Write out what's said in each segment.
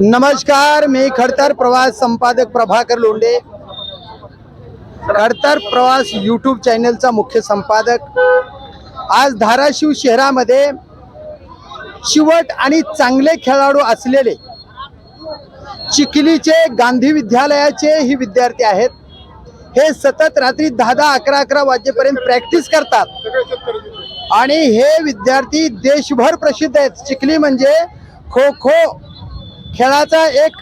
नमस्कार मी खडतर प्रवास संपादक प्रभाकर लोंडे खडतर प्रवास यूट्यूब चॅनलचा मुख्य संपादक. आज धाराशिव शहरामध्ये शिवट आणि चांगले खेळाडू असलेले चिखलीचे गांधी विद्यालयाचे ही विद्यार्थी आहेत. हे सतत रात्री दहा दहा अकरा अकरा वाजेपर्यंत प्रॅक्टिस करतात. आणि हे विद्यार्थी देशभर प्रसिद्ध आहेत. चिखली म्हणजे खो खो खेळाचा एक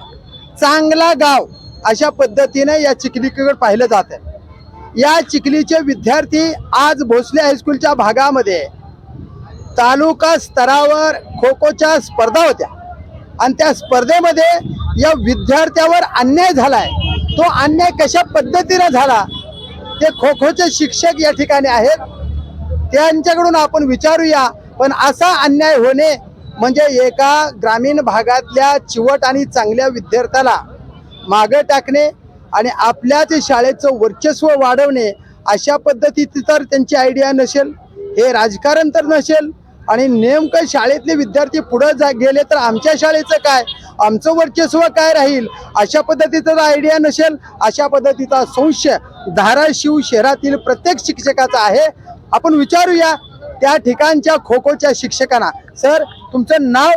चांगला गाव अशा पद्धतीने या चिखलीकडे पाहिलं जात आहे. या चिखलीचे विद्यार्थी आज भोसले हायस्कूलच्या भागामध्ये तालुका स्तरावर खो खोच्या स्पर्धा होत्या. आणि त्या स्पर्धेमध्ये या विद्यार्थ्यावर अन्याय झालाय. तो अन्याय कशा पद्धतीने झाला? ते खो खोचे शिक्षक या ठिकाणी आहेत. त्यांच्याकडून आपण विचारूया पण असा अन्याय होणे म्हणजे एका ग्रामीण भागातल्या चिवट आणि चांगल्या विद्यार्थ्याला मागं टाकणे आणि आपल्याच शाळेचं वर्चस्व वाढवणे अशा पद्धतीची तर त्यांची आयडिया नसेल. हे राजकारण तर नसेल. आणि नेमकं शाळेतले विद्यार्थी पुढं जा गेले तर आमच्या शाळेचं काय? आमचं वर्चस्व काय राहील? अशा पद्धतीचा आयडिया नसेल. अशा पद्धतीचा संशय धाराशिव शहरातील प्रत्येक शिक्षकाचा आहे. आपण विचारूया त्या ठिकाणच्या खो खोच्या शिक्षकांना. सर तुमचं नाव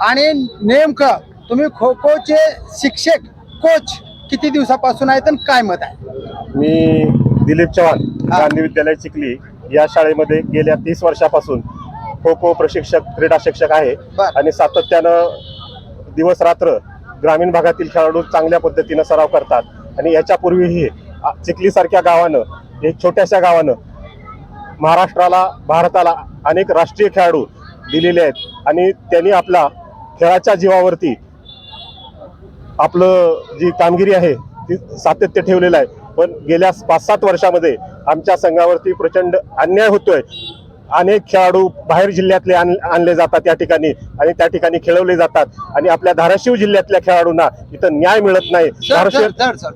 आणि नेमकं तुम्ही खो खोचे शिक्षक कोच किती दिवसापासून आहेत आणि काय मत आहे मी दिलीप चव्हाण हा. गांधी विद्यालय चिखली या शाळेमध्ये गेल्या तीस वर्षापासून खो खो प्रशिक्षक क्रीडा शिक्षक आहे बर. आणि सातत्यानं दिवस रात्र ग्रामीण भागातील खेळाडू चांगल्या पद्धतीनं सराव करतात आणि याच्यापूर्वीही आ- चिखलीसारख्या गावानं एक छोट्याशा गावानं महाराष्ट्राला भारताला अनेक राष्ट्रीय खेळाडू दिलेले आहेत. आणि त्यांनी आपला खेळाच्या जीवावरती आपलं जी कामगिरी आहे ती सातत्य ठेवलेलं आहे. पण गेल्या पाच सात वर्षामध्ये आमच्या संघावरती प्रचंड अन्याय होतोय. अनेक खेळाडू बाहेर जिल्ह्यातले आण- आणले जातात त्या ठिकाणी आणि त्या ठिकाणी खेळवले जातात. आणि आपल्या धाराशिव जिल्ह्यातल्या खेळाडूंना इथं न्याय मिळत नाही. धाराशिव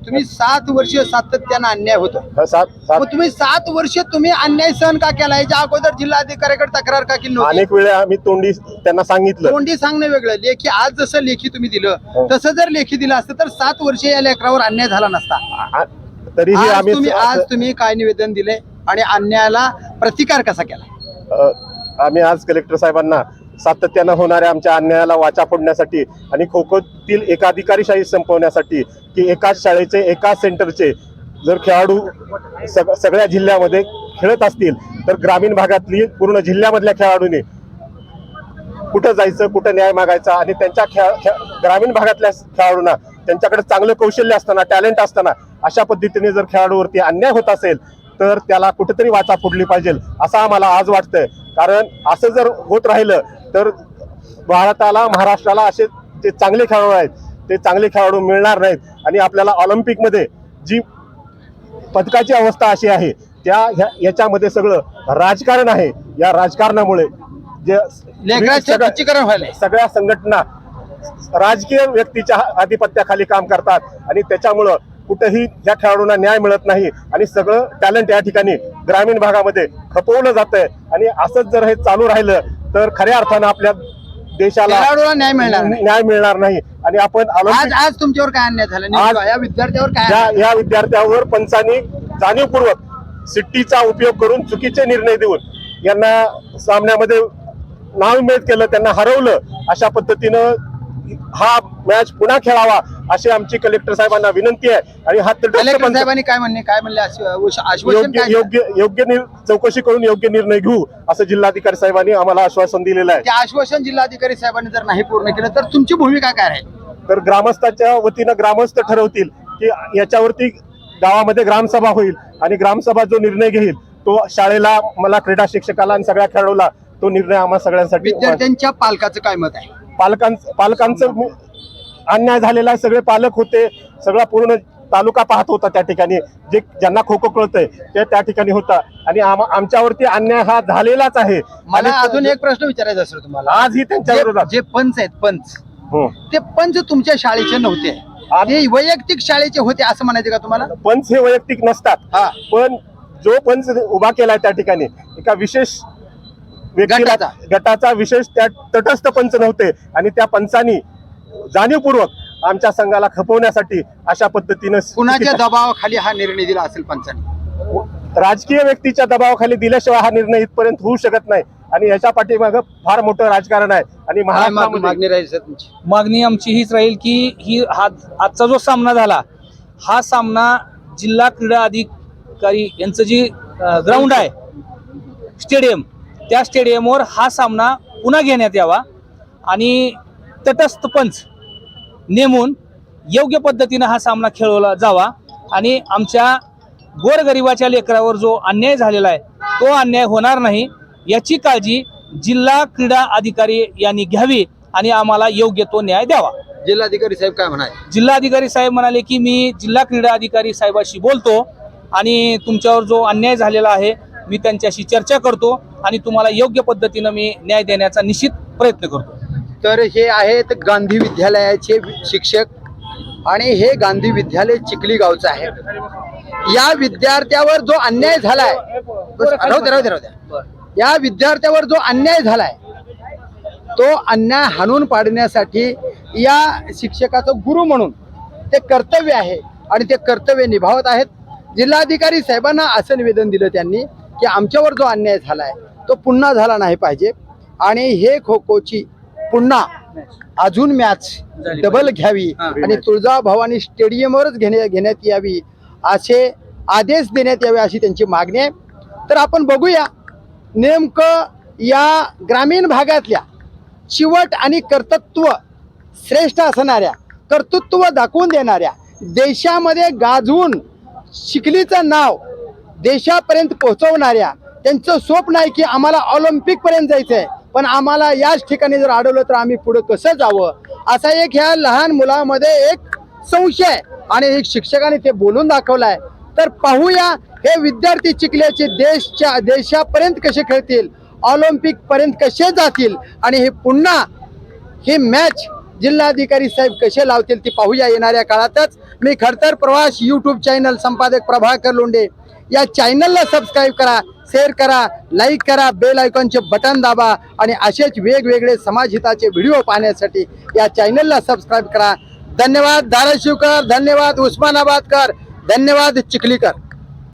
तुम्ही सात वर्ष सातत्यानं अन्याय होतो. सात तुम्ही सात वर्ष तुम्ही अन्याय सहन का केला? याच्या अगोदर जिल्हाधिकाऱ्याकडे तक्रार का केली अनेक वेळा आम्ही तोंडी त्यांना सांगितलं. तोंडी सांगणं वेगळं. लेखी आज जसं लेखी तुम्ही दिलं हो. तसं जर लेखी दिलं असतं तर सात वर्ष या लेकरावर अन्याय झाला नसता. तरीही आज तुम्ही आज आम्ही तुम्ही काय निवेदन दिले आणि अन्यायाला प्रतिकार कसा केला? आम्ही आज कलेक्टर साहेबांना सातत्यानं होणाऱ्या आमच्या अन्यायाला वाचा फोडण्यासाठी आणि खो खोतील एकाधिकारीशाही संपवण्यासाठी की एकाच शाळेचे एकाच सेंटरचे जर खेळाडू सग सगळ्या जिल्ह्यामध्ये खेळत असतील तर ग्रामीण भागातली पूर्ण जिल्ह्यामधल्या खेळाडूंनी कुठं जायचं कुठं न्याय मागायचा आणि त्यांच्या खेळ ग्रामीण भागातल्या खेळाडूंना त्यांच्याकडे चांगलं कौशल्य असताना टॅलेंट असताना अशा पद्धतीने जर खेळाडूवरती अन्याय होत असेल तर त्याला कुठेतरी वाचा फोडली पाहिजे असं आम्हाला आज वाटतंय. कारण असं जर होत राहिलं तर भारताला महाराष्ट्राला असे जे चांगले खेळाडू आहेत ते चांगले खेळाडू मिळणार नाहीत. आणि आपल्याला ऑलिम्पिकमध्ये जी पदकाची अवस्था अशी आहे त्या ह्या- याच्यामध्ये सगळं राजकारण आहे. या राजकारणामुळे जे सगळ्या- संघटना राजकीय व्यक्तीच्या अधिपत्याखाली काम करतात. आणि त्याच्यामुळं कुठेही या खेळाडूंना न्याय मिळत नाही आणि सगळं टॅलेंट या ठिकाणी ग्रामीण भागामध्ये खपवलं जातंय. आणि असंच जर हे चालू राहिलं तर खऱ्या अर्थानं आपल्या देशाला न्याय मिळणार नाही. न्याय मिळणार नाही. आणि आपण आज तुमच्यावर काय अन्याय झाला? या विद्यार्थ्यावर काय? या विद्यार्थ्यावर पंचांनी जाणीवपूर्वक सिट्टीचा उपयोग करून चुकीचे निर्णय देऊन यांना सामन्यामध्ये नाविमेद केलं त्यांना हरवलं अशा पद्धतीनं हा मॅच पुन्हा खेळावा अशी आमची कलेक्टर साहेबांना विनंती आहे. आणि हा कलेक्टर साहेबांनी काय म्हणणे? काय म्हणले? योग्य योग्य चौकशी करून योग्य निर्णय घेऊ असं जिल्हाधिकारी साहेबांनी आम्हाला आश्वासन दिलेलं आहे. आश्वासन जिल्हाधिकारी साहेबांनी जर नाही पूर्ण केलं तर तुमची भूमिका काय राहील? तर ग्रामस्थाच्या वतीनं ग्रामस्थ ठरवतील की याच्यावरती गावामध्ये ग्रामसभा होईल आणि ग्रामसभा जो निर्णय घेईल तो शाळेला मला क्रीडा शिक्षकाला आणि सगळ्या खेळाडूला तो निर्णय आम्हा सगळ्यांसाठी विद्यार्थ्यांच्या पालकाचं काय मत आहे? पालकांचं पालकांचं अन्याय झालेला आहे. सगळे पालक होते. सगळा पूर्ण तालुका पाहत होता त्या ठिकाणी. जे ज्यांना खो खो कळतंय ते त्या ठिकाणी होता. आणि आम- आमच्यावरती अन्याय हा झालेलाच आहे. मला आणि अजून एक प्रश्न विचारायचा असेल तुम्हाला. आजही त्यांच्या जे- विरोधात. जे पंच आहेत पंच. हो. ते पंच तुमच्या शाळेचे नव्हते. ते वैयक्तिक शाळेचे होते असं म्हणायचं का तुम्हाला? पंच हे वैयक्तिक नसतात. हा. पण जो पंच उभा केलाय त्या ठिकाणी एका विशेष गटाचा. गटाचा विशेष त्या तटस्थ पंच नव्हते. आणि त्या पंचांनी जाणीवपूर्वक आमच्या संघाला खपवण्यासाठी अशा पद्धतीनं कुणाच्या दबावाखाली हा निर्णय दिला असेल पंचांनी? राजकीय व्यक्तीच्या दबावाखाली दिल्याशिवाय हा निर्णय इथपर्यंत होऊ शकत नाही. आणि याच्या पाठीमागं फार मोठं राजकारण आहे. आणि महाराष्ट्रामध्ये मागणी आमची हीच राहील की ही हा आजचा जो सामना झाला हा सामना जिल्हा क्रीडा अधिकारी यांचं जी ग्राउंड आहे स्टेडियम त्या स्टेडियमवर हा सामना पुन्हा घेण्यात यावा. आणि तटस्थ पंच नेमून योग्य पद्धतीनं हा सामना खेळवला जावा. आणि आमच्या गोरगरिबाच्या लेकरावर जो अन्याय झालेला आहे तो अन्याय होणार नाही याची काळजी जिल्हा क्रीडा अधिकारी यांनी घ्यावी आणि आम्हाला योग्य तो न्याय द्यावा. जिल्हाधिकारी साहेब काय म्हणाय जिल्हाधिकारी साहेब म्हणाले की मी जिल्हा क्रीडा अधिकारी साहेबाशी बोलतो आणि तुमच्यावर जो अन्याय झालेला आहे मी त्यांच्याशी चर्चा करतो आणि तुम्हाला योग्य पद्धतीनं मी न्याय देण्याचा निश्चित प्रयत्न करतो. तर हे आहेत गांधी विद्यालयाचे शिक्षक आणि हे गांधी विद्यालय चिखली गावचं आहे. या विद्यार्थ्यावर जो अन्याय झालाय राहू राहू राहू या विद्यार्थ्यावर जो अन्याय झालाय तो अन्याय हाणून पाडण्यासाठी या शिक्षकाचं गुरु म्हणून ते कर्तव्य आहे आणि ते कर्तव्य निभावत आहेत. जिल्हाधिकारी साहेबांना असं निवेदन दिलं त्यांनी. की आमच्यावर जो अन्याय झालाय तो पुन्हा झाला नाही पाहिजे. आणि हे खो खोची पुन्हा अजून मॅच झाली डबल घ्यावी. आणि तुळजाभवानी स्टेडियमवरच घेण्या घेण्यात यावी असे आदेश देण्यात यावे अशी त्यांची मागणी आहे. तर आपण बघूया नेमकं या ग्रामीण भागातल्या चिवट आणि कर्तृत्व श्रेष्ठ असणाऱ्या कर्तृत्व दाखवून देणाऱ्या देशामध्ये गाजवून शिकलीचं नाव देशापर्यंत पोहोचवणाऱ्या त्यांचं स्वप्न आहे की आम्हाला ऑलिम्पिक पर्यंत जायचं आहे पण आम्हाला याच ठिकाणी जर अडवलं तर आम्ही पुढे कसं जावं? असा एक ह्या लहान मुलामध्ये एक संशय आणि एक शिक्षकाने ते बोलून दाखवलाय. तर पाहूया हे विद्यार्थी चिखल्याचे देशच्या देशापर्यंत कसे खेळतील? ऑलिम्पिक पर्यंत कसे जातील? आणि हे पुन्हा ही मॅच जिल्हाधिकारी साहेब कसे लावतील ती पाहूया येणाऱ्या काळातच. मी खडतर प्रवास यूट्यूब चॅनल संपादक प्रभाकर लोंढे. या चॅनलला सबस्क्राईब करा शेअर करा लाईक करा बेल आयकॉनचे बटन दाबा आणि असेच वेगवेगळे समाजहिताचे व्हिडिओ पाहण्यासाठी या चॅनलला सबस्क्राईब करा. धन्यवाद धाराशिवकर धन्यवाद उस्मानाबादकर धन्यवाद चिखलीकर.